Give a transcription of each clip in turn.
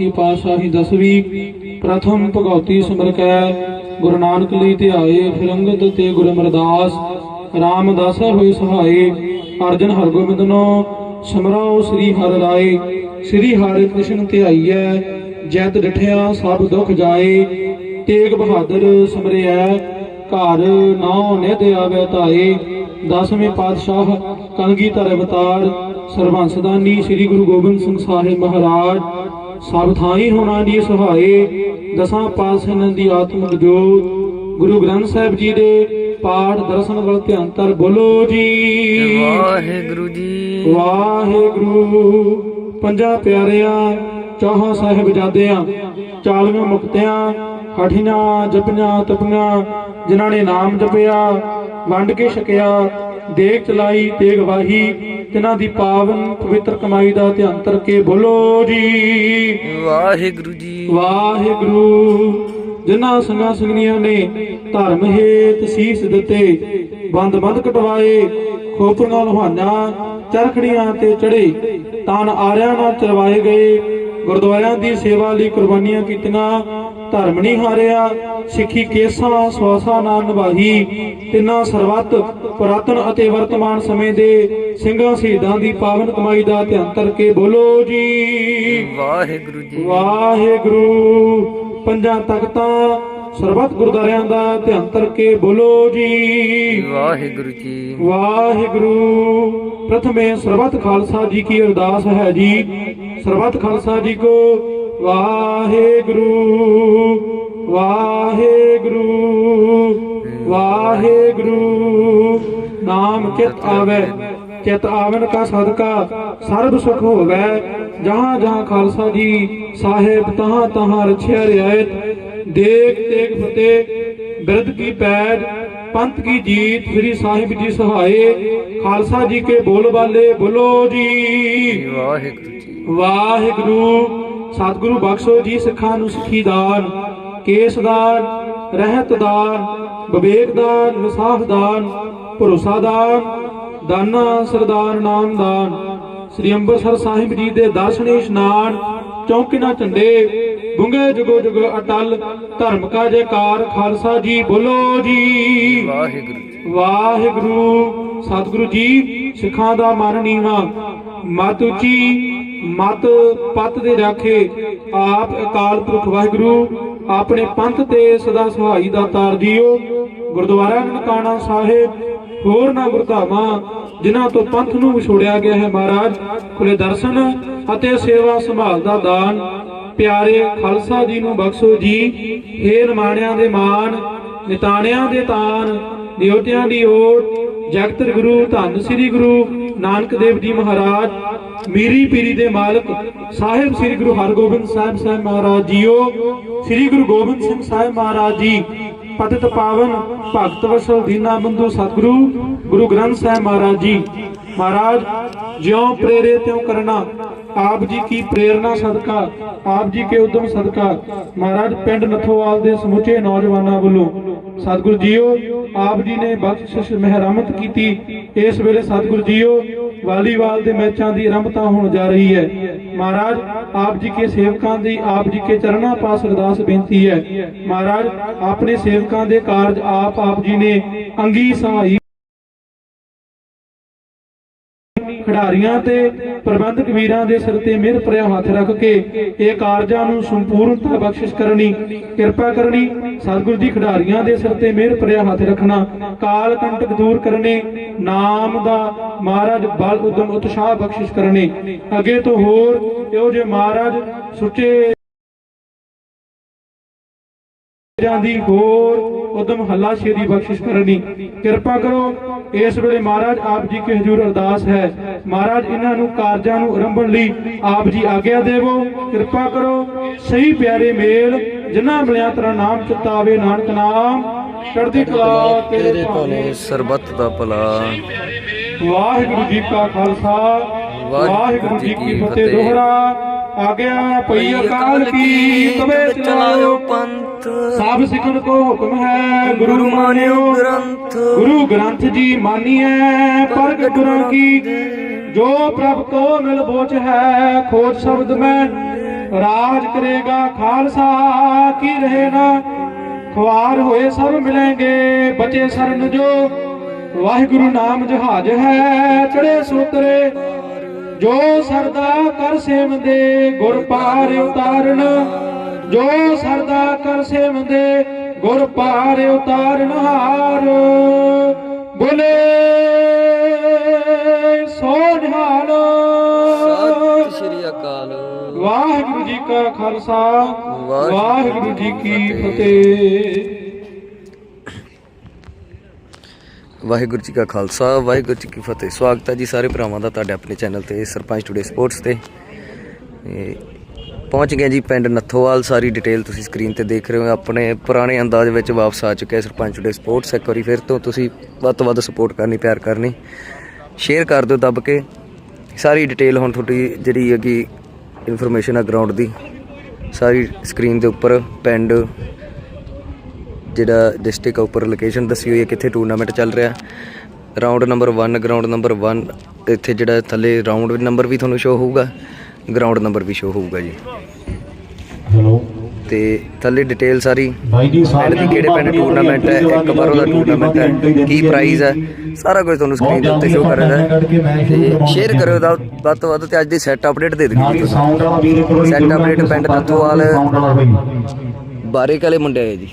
ਕੀ ਪਾਤਸ਼ਾਹੀ ਦਸਵੀਂ, ਪ੍ਰਥਮ ਭਗਉਤੀ ਸਿਮਰ ਕੈ, ਗੁਰੂ ਨਾਨਕ ਲਈ ਧਿਆਏ ਫਿਰ ਤੇ ਗੁਰੂ ਅਮਰਦਾਸ ਰਾਮਦਾਸ ਹੋਏ ਸਹਾਏ, ਅਰਜਨ ਹਰਗੋਬਿੰਦਨੋ ਸਿਮਰੋ ਸ੍ਰੀ ਹਰਿ ਰਾਏ ਸ੍ਰੀ ਹਰਿ ਕ੍ਰਿਸ਼ਨ ਧਿਆਈਐ ਜੈਤ ਡਠਿਆ ਸਭ ਦੁਖ ਜਾਏ, ਤੇਗ ਬਹਾਦਰ ਸਿਮਰਿਐ, ਘਰ ਨਾਉ ਨਿਧ ਆਵੇ ਧਾਏ, ਦਸਵੇਂ ਪਾਤਸ਼ਾਹ ਕਲਗੀਧਰ ਅਵਤਾਰ ਸਰਬੰਸਦਾਨੀ ਸ੍ਰੀ ਗੁਰੂ ਗੋਬਿੰਦ ਸਿੰਘ ਸਾਹਿਬ ਮਹਾਰਾਜ ਸਭ ਥਾਈ ਹੋਣਾ ਦੀ ਸਹਾਏ ਦਸਾਂ ਪਾਤਸ਼ਾਹਾਂ ਦੀ ਆਤਮਿਕ ਜੋਤ। ਗੁਰੂ ਗ੍ਰੰਥ ਸਾਹਿਬ ਜੀ ਦੇ ਪਾਠ ਦਰਸ਼ਨ ਵੱਲ ਧਿਆਨ ਤਰ ਬੋਲੋ ਜੀ। ਵਾਹਿਗੁਰੂ ਜੀ। ਵਾਹਿਗੁਰੂ। ਪੰਜਾਂ ਪਿਆਰਿਆਂ ਚੌਹਾਂ ਸਾਹਿਬਜ਼ਾਦਿਆਂ ਚਾਲੀਆਂ ਮੁਕਤਿਆਂ ਹਠੀਆਂ ਜਪੀਆਂ ਤਪੀਆਂ ਜਿਨ੍ਹਾਂ ਨੇ ਨਾਮ ਜਪਿਆ ਵੰਡ ਕੇ ਛਕਿਆ ਦੇਖ ਚਲਾਈ ਤੇਗ ਵਾਹੀ ਜਿਨ੍ਹਾਂ ਦੀ ਪਾਵਨ ਪਵਿੱਤਰ ਕਮਾਈ ਦਾ ਧਿਆਨ ਤਰ ਕੇ ਬੋਲੋ ਜੀ। ਵਾਹਿਗੁਰੂ ਜੀ। ਵਾਹਿਗੁਰੂ ਜਿਨ੍ਹਾਂ ਸੰਗਾਂ ਸੰਗਨੀਆਂ ਨੇ ਧਰਮ ਹੇਤ ਸੀਸ ਦਿੱਤੇ ਬੰਦ ਬੰਦ ਕਟਵਾਏ ਖੋਪਰੀਆਂ ਲੁਹਾਨਾਂ ਚਰਖੜੀਆਂ ਤੇ ਚੜੇ ਤਨ ਆਰਿਆਂ ਨਾਲ ਚਲਵਾਏ ਗਏ ਗੁਰਦੁਆਰਿਆਂ ਦੀ ਸੇਵਾ ਲਈ ਕੁਰਬਾਨੀਆਂ ਕੀਤੀਆਂ ਧਰਮ ਨਹੀਂ ਹਾਰਿਆ ਸਿੱਖੀ ਕੇਸਾਂ ਸਵਾਸਾਂ ਨਾਲ ਨਿਭਾਈ ਤਿੰਨਾਂ ਸਰਬੱਤ ਪੁਰਾਤਨ ਅਤੇ ਵਰਤਮਾਨ ਸਮੇਂ ਦੇ ਸਿੰਘਾਂ ਸ਼ਹੀਦਾਂ ਦੀ ਪਾਵਨ ਕਮਾਈ ਦਾ ਧਿਆਨ ਕਰਕੇ ਬੋਲੋ ਜੀ। ਵਾਹਿਗੁਰੂ ਜੀ। ਵਾਹਿਗੁਰੂ। ਪੰਜਾਂ ਤਖਤਾਂ ਸਰਬੱਤ ਗੁਰਦਾਰਿਆਂ ਦਾ ਧਿਆਨ ਕਰਕੇ ਬੋਲੋ ਜੀ। ਵਾਹਿਗੁਰੂ ਜੀ। ਵਾਹਿਗੁਰੂ। ਪ੍ਰਥਮੇ ਸਰਬੱਤ ਖਾਲਸਾ ਜੀ ਕੀ ਅਰਦਾਸ ਹੈ ਜੀ। ਸਰਬੱਤ ਖਾਲਸਾ ਜੀ ਕੋ ਵਾਹਿਗੁਰੂ ਵਾਹਿਗੁਰੂ ਵਾਹਿਗੁਰੂ। ਨਾਮ ਕਿਤ ਆਵੇ ਚਿਤ ਆਵਨ ਕਾ ਸਦਕਾ ਸਰਬ ਸੁਖ ਹੋਵੇ। ਜਹਾਂ ਜਹਾਂ ਖਾਲਸਾ ਜੀ ਸਾਹਿਬ ਤਹਾਂ ਤਹਾਂ ਰਛਿਆ ਰਿਆਇਤ। ਦੇਖ ਤੇਗ ਫਤਿਹ ਬਿਰਧ ਕੀ ਪੈਜ ਪੰਥ ਕੀ ਜੀਤ ਸ੍ਰੀ ਸਾਹਿਬ ਜੀ ਸਹਾਏ। ਖਾਲਸਾ ਜੀ ਕੇ ਬੋਲ ਬਾਲੇ ਬੋਲੋ ਜੀ। ਵਾਹਿਗੁਰੂ ਜੀ। ਵਾਹਿਗੁਰੂ। ਸਤਿਗੁਰੂ ਬਖਸ਼ੋ ਜੀ ਸਿੱਖਾਂ ਨੂੰ ਸਿੱਖੀ ਦਾਨ ਕੇਸ ਦਾਨ ਰਹਿਤ ਦਾਨ ਵਿਵੇਕ ਦਾਨ ਸਰਦਾਰ ਨਾਮ ਦਾਨ ਸ੍ਰੀ ਅੰਮ੍ਰਿਤਸਰ ਸਾਹਿਬ ਜੀ ਦੇ ਦਰਸ਼ਨ ਇਸ਼ਨਾਨ ਚੌਂਕਿਨਾ ਝੰਡੇ ਬੁੰਗੇ ਜੁਗੋ ਜੁਗ ਅਟਲ ਧਰਮ ਕਾ ਜੈਕਾਰ ਖਾਲਸਾ ਜੀ ਬੋਲੋ ਜੀ। ਵਾਹਿਗੁਰੂ ਵਾਹਿਗੁਰੂ। ਸਤਿਗੁਰੂ ਜੀ ਸਿੱਖਾਂ ਦਾ ਮਨ ਨੀਵਾ ਮਤ ਉੱਚੀ ਮਤ ਪਤ ਦੇ ਰਾਖੇ ਆਪ ਅਕਾਲ ਪੁਰਖ ਵਾਹਿਗੁਰੂ, ਆਪਣੇ ਪੰਥ ਤੇ ਸਦਾ ਸਹਾਈ ਦਾ ਤਾਰ ਦਿਓ। ਗੁਰਦੁਆਰਾ ਨਨਕਾਣਾ ਸਾਹਿਬ, ਹੋਰ ਨਾ ਗੁਰਧਾਮਾਂ, ਜਿਨ੍ਹਾਂ ਤੋਂ ਪੰਥ ਨੂੰ ਵਿਛੋੜਿਆ ਗਿਆ ਹੈ ਮਹਾਰਾਜ। ਖੁੱਲੇ ਦਰਸ਼ਨ ਅਤੇ ਸੇਵਾ ਸੰਭਾਲ ਦਾ ਦਾਨ। ਪਿਆਰੇ ਖਾਲਸਾ ਜੀ ਨੂੰ ਬਖਸ਼ੋ ਜੀ। ਹੇ ਨਿਮਾਣਿਆਂ ਦੇ ਮਾਨ ਨਿਤਾਣਿਆਂ ਦੇ ਤਾਨ ਨਿਉਤਿਆਂ ਦੀ ਓਟ ਜਗਤ ਗੁਰੂ ਧੰਨ ਸ੍ਰੀ ਗੁਰੂ ਨਾਨਕ ਦੇਵ ਜੀ ਮਹਾਰਾਜ, ਮੀਰੀ ਪੀਰੀ ਦੇ ਮਾਲਕ ਸਾਹਿਬ ਸ੍ਰੀ ਗੁਰੂ ਹਰਗੋਬਿੰਦ ਸਾਹਿਬ ਸਾਹਿਬ ਮਹਾਰਾਜ ਜੀਓ, ਸ੍ਰੀ ਗੁਰੂ ਗੋਬਿੰਦ ਸਿੰਘ ਸਾਹਿਬ ਮਹਾਰਾਜ ਜੀ, ਪਤਿਤ ਪਾਵਨ ਭਗਤ ਵਸਲ ਦੀਨਾ ਬੰਧੂ ਸਤਿਗੁਰੂ, ਗੁਰੂ ਗ੍ਰੰਥ ਸਾਹਿਬ ਮਹਾਰਾਜ ਜੀ। ਮਹਾਰਾਜ, ਜਿਉ ਪ੍ਰੇਰੇ ਤਿਉ ਕਰਨਾ ਆਪ ਜੀ ਕੀ ਪ੍ਰੇਰਣਾ ਸਦਕਾ? ਆਪ ਜੀ ਕੇ ਉਦਮ ਸਦਕਾ? ਮਹਾਰਾਜ, ਪਿੰਡ ਨਥੋਵਾਲ ਦੇ ਸਮੁੱਚੇ ਨੌਜਵਾਨਾਂ ਵੱਲੋਂ ਸਤਿਗੁਰੂ ਜੀਓ, ਆਪ ਜੀ ਨੇ ਬਖਸ਼ਿਸ਼ ਮਿਹਰਮਤ ਕੀਤੀ। ਇਸ ਵੇਲੇ ਸਤਿਗੁਰੂ ਜੀਓ, ਵਾਲੀਵਾਲ ਦੇ ਮੈਚਾਂ ਦੀ ਆਰੰਭਤਾ ਹੋਣ ਜਾ ਰਹੀ ਹੈ। ਮਹਾਰਾਜ, ਆਪ ਜੀ ਕੇ ਸੇਵਕਾਂ ਦੀ, ਆਪ ਜੀ ਕੇ ਚਰਨਾਂ ਪਾਸ ਅਰਦਾਸ ਬੇਨਤੀ ਹੈ। ਮਹਾਰਾਜ, ਆਪਣੇ ਸੇਵਕਾਂ ਦੇ ਕਾਰਜ ਆਪ ਆਪ ਜੀ ਨੇ ਅੰਗੀ ਸਹਾਈ ਖਿਡਾਰੀਆਂ ਤੇ ਪ੍ਰਬੰਧਕ ਵੀਰਾਂ ਦੇ ਸਿਰ ਤੇ ਮਿਹਰ ਭਰਿਆ ਹੱਥ ਰੱਖ ਕੇ ਇਹ ਕਾਰਜਾਂ ਨੂੰ ਸੰਪੂਰਨਤਾ ਬਖਸ਼ਿਸ਼ ਕਰਨੀ, ਕਿਰਪਾ ਕਰਨੀ, ਸਤਿਗੁਰੂ ਜੀ ਖਿਡਾਰੀਆਂ ਦੇ ਸਿਰ ਤੇ ਮਿਹਰ ਭਰਿਆ ਹੱਥ ਰੱਖਣਾ, ਕਾਲ ਕੰਟਕ ਦੂਰ ਕਰਨੇ, ਨਾਮ ਦਾ ਮਹਾਰਾਜ ਬਲ ਉਦਮ ਉਤਸ਼ਾਹ ਬਖਸ਼ਿਸ਼ ਕਰਨੇ। ਅੱਗੇ ਤੋਂ ਹੋਰ ਇਹੋ ਜੇ ਮਹਾਰਾਜ ਸੁੱਚੇ ਦੀ ਹੋਰ ਉਦਮ ਹੱਲਾ ਸ਼ੇਰੀ ਬਖਸ਼ਿਸ਼ ਕਰਨੀ। ਕਿਰਪਾ ਕਰੋ ਇਸ ਵੇਲੇ ਮਹਾਰਾਜ ਆਪ ਜੀ ਕੇ ਹਜ਼ੂਰ ਅਰਦਾਸ ਹੈ। ਮਹਾਰਾਜ ਇਹਨਾਂ ਨੂੰ ਕਾਰਜਾਂ ਨੂੰ ਆਰੰਭਣ ਲਈ ਆਪ ਜੀ ਆਗਿਆ ਦੇਵੋ ਕਿਰਪਾ ਕਰੋ। ਸਹੀ ਪਿਆਰੇ ਮੇਲ ਜਿਨ੍ਹਾਂ ਮਿਲਿਆ ਤੇਰਾ ਨਾਮ ਚਿਤਾਵੇ ਨਾਨਕ ਨਾਮ। ਚੜ੍ਹਦੀ ਕਲਾ ਤੇਰੇ ਭਾਣੇ ਸਰਬੱਤ ਦਾ ਭਲਾ। ਵਾਹਿਗੁਰੂ ਜੀ ਕਾ ਖਾਲਸਾ ਵਾਹਿਗੁਰੂ ਜੀ ਕੀ ਫਤਿਹ। ਦੋਹਰਾ। ਆਗਿਆ ਪਈ ਅਕਾਲ ਕੀ ਤਵੇ ਚਲਾਇਓ ਪੰਥ। ਸਭ ਸਿੱਖਣ ਕੋ ਹੁਕਮ ਹੈ ਗੁਰੂ ਮਾਨਿਓ ਗ੍ਰੰਥ। ਗੁਰੂ ਗ੍ਰੰਥ ਜੀ ਮਾਨੀਐ ਪ੍ਰਗਟ ਗੁਰਾਂ ਕੀ। ਜੋ ਪ੍ਰਭ ਕੋ ਮਿਲ ਬੋਚ ਹੈ ਖੋਜ ਸ਼ਬਦ ਮੈਂ। ਰਾਜ ਕਰੇਗਾ ਖਾਲਸਾ ਕੀ ਰਹੇ ਨਾ। ਖਵਾਰ ਹੋਏ ਸਭ ਮਿਲेंगे ਬਚੇ ਸਰਨ ਜੋ। ਵਾਹਿਗੁਰੂ ਨਾਮ ਜਹਾਜ ਹੈ ਚੜੇ ਸੂਤਰੇ। ਜੋ ਸਰਦਾ ਕਰ ਸੇਵੰਦੇ ਗੁਰ ਪਾਰ ਉਤਾਰਨ ਜੋ ਸਰਦਾ ਕਰ ਸੇਵੰਦੇ ਗੁਰ ਪਾਰ ਉਤਾਰਨ ਹਾਰ ਬੋਲੇ ਸੋ ਨਿਹਾਲ। ਸਤਿ ਸ਼੍ਰੀ ਅਕਾਲ। ਵਾਹਿਗੁਰੂ ਜੀ ਕਾ ਖਾਲਸਾ ਵਾਹਿਗੁਰੂ ਵਾਹਿਗੁਰੂ ਜੀ ਕੀ ਫਤਿਹ। ਵਾਹਿਗੁਰੂ ਜੀ ਕਾ ਖਾਲਸਾ, ਵਾਹਿਗੁਰੂ ਜੀ ਕੀ ਫਤਿਹ। ਸਵਾਗਤ ਹੈ ਜੀ ਸਾਰੇ ਭਰਾਵਾਂ ਦਾ ਤੁਹਾਡੇ ਆਪਣੇ ਚੈਨਲ ਤੇ, ਸਰਪੰਚ ਟੂਡੇ ਸਪੋਰਟਸ ਤੇ। ਪਹੁੰਚ ਗਏ ਜੀ ਪਿੰਡ ਨੱਥੋਵਾਲ। ਸਾਰੀ ਡਿਟੇਲ ਤੁਸੀਂ ਸਕਰੀਨ ਤੇ ਦੇਖ ਰਹੇ ਹੋ। ਆਪਣੇ ਪੁਰਾਣੇ ਅੰਦਾਜ਼ ਵਿੱਚ ਵਾਪਸ ਆ ਚੁੱਕੇ ਸਰਪੰਚ ਟੂਡੇ ਸਪੋਰਟਸ। ਇੱਕ ਵਾਰੀ ਫਿਰ ਤੋਂ ਤੁਸੀਂ ਵੱਧ ਤੋਂ ਵੱਧ ਸਪੋਰਟ ਕਰਨੀ, ਪਿਆਰ ਕਰਨੀ। ਸ਼ੇਅਰ ਕਰ ਦਿਓ ਦੱਬ ਕੇ। ਸਾਰੀ ਡਿਟੇਲ ਹੁਣ ਤੁਹਾਡੀ ਜਿਹੜੀ ਹੈਗੀ ਇਨਫੋਰਮੇਸ਼ਨ ਆ ਗਰਾਊਂਡ ਦੀ। ਸਾਰੀ ਸਕਰੀਨ ਦੇ ਉੱਪਰ ਪਿੰਡ ਜਿਹੜਾ ਡਿਸਟ੍ਰਿਕਟ ਉੱਪਰ ਲੋਕੇਸ਼ਨ ਦੱਸੀ ਹੋਈ ਹੈ ਕਿੱਥੇ ਟੂਰਨਾਮੈਂਟ ਚੱਲ ਰਿਹਾ। ਰਾਉਂਡ ਨੰਬਰ 1 ਗਰਾਊਂਡ ਨੰਬਰ 1 ਇੱਥੇ ਜਿਹੜਾ ਥੱਲੇ ਰਾਉਂਡ ਨੰਬਰ ਵੀ ਤੁਹਾਨੂੰ ਸ਼ੋ ਹੋਊਗਾ ਗਰਾਊਂਡ ਨੰਬਰ ਵੀ ਸ਼ੋ ਹੋਊਗਾ ਜੀ। ਹੈਲੋ ਤੇ ਥੱਲੇ ਡਿਟੇਲ ਸਾਰੀ ਪਿੰਡ ਦੀ ਕਿਹੜੇ ਪਿੰਡ ਟੂਰਨਾਮੈਂਟ ਹੈ ਇੱਕ ਵਾਰ ਉਹਦਾ ਟੂਰਨਾਮੈਂਟ ਹੈ ਕੀ ਪ੍ਰਾਈਜ਼ ਹੈ ਸਾਰਾ ਕੁਝ ਤੁਹਾਨੂੰ ਸਕਰੀਨ ਦੇ ਉੱਤੇ ਸ਼ੋ ਕਰ ਰਿਹਾ। ਹੈ ਤੇ ਸ਼ੇਅਰ ਕਰਿਓ ਦਾ ਵੱਧ ਤੋਂ ਵੱਧ ਤੇ ਅੱਜ ਦੀ ਸੈੱਟ ਅਪਡੇਟ ਦੇ ਦਿਓ Set update ਪਿੰਡ ਨੱਥੋਵਾਲ। ਸਾਊਂਡ ਵਾਲਾ ਬਾਈ ਬਾਰੇ ਕਾਲੇ ਮੁੰਡੇ ਆਏ ਜੀ।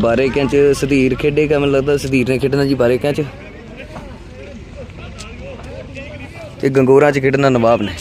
ਬਾਰੇ ਚ ਸਧੀਰ ਖੇਡੇਗਾ, ਮੈਨੂੰ ਲੱਗਦਾ ਸਧੀਰ ਨੇ ਖੇਡਣਾ ਜੀ ਬਾਰੇ ਚ ਤੇ ਗੰਗੋਰਾਂ ਚ ਖੇਡਣਾ ਨਵਾਬ ਨੇ।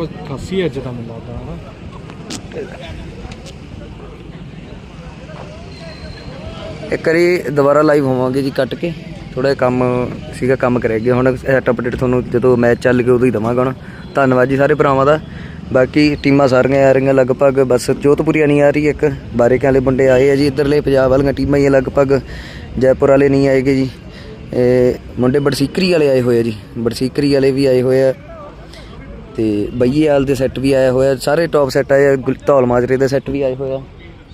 ਕੋਈ ਖਾਸੀ ਅੱਜ ਦਾ ਮੈਨੂੰ ਲੱਗਦਾ ਹਨਾ। ਇੱਕ ਵਾਰੀ ਦੁਬਾਰਾ ਲਾਈਵ ਹੋਵਾਂਗੇ ਜੀ ਕੱਟ ਕੇ। ਥੋੜਾ ਕੰਮ ਸੀਗਾ, ਕੰਮ ਕਰਿਆ ਗਿਆ। ਹੁਣ ਸੈਟ ਅਪਡੇਟ ਤੁਹਾਨੂੰ ਜਦੋਂ ਮੈਚ ਚੱਲ ਗਿਆ ਉਦੋਂ ਹੀ ਦਵਾਂਗਾ ਹੁਣ। ਧੰਨਵਾਦ ਜੀ ਸਾਰੇ ਭਰਾਵਾਂ ਦਾ। ਬਾਕੀ ਟੀਮਾਂ ਸਾਰੀਆਂ ਆ ਰਹੀਆਂ ਲਗਭਗ। ਬਸ ਜੋਧਪੁਰੀਆ ਨਹੀਂ ਆ ਰਹੀ ਇੱਕ। ਬਾਰੇਕਾਂ ਵਾਲੇ ਮੁੰਡੇ ਆਏ ਆ ਜੀ ਇੱਧਰਲੇ। ਪੰਜਾਬ ਵਾਲੀਆਂ ਟੀਮਾਂ ਹੀ ਆ ਲਗਭਗ। ਜੈਪੁਰ ਵਾਲੇ ਨਹੀਂ ਆਏਗੇ ਜੀ। ਇਹ ਮੁੰਡੇ ਬੜਸੀਕਰੀ ਵਾਲੇ ਆਏ ਹੋਏ ਆ ਜੀ। ਬੜਸੀਕਰੀ ਵਾਲੇ ਵੀ ਆਏ ਹੋਏ ਆ। ਤੇ ਬਈਏਵਾਲ ਦੇ ਸੈੱਟ ਵੀ ਆਇਆ ਹੋਇਆ ਸਾਰੇ ਟੌਪ ਸੈੱਟ ਆਏ ਆ, ਗੁਲ- ਧੌਲ ਮਾਜਰੇ ਦੇ ਸੈੱਟ ਵੀ ਆਏ ਹੋਏ ਆ।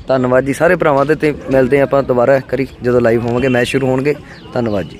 ਧੰਨਵਾਦ ਜੀ ਸਾਰੇ ਭਰਾਵਾਂ ਦੇ ਤੇ ਮਿਲਦੇ ਹਾਂ ਆਪਾਂ ਦੁਬਾਰਾ ਕਰੀ ਜਦੋਂ ਲਾਈਵ ਹੋਵਾਂਗੇ ਮੈਚ ਸ਼ੁਰੂ ਹੋਣਗੇ। ਧੰਨਵਾਦ ਜੀ।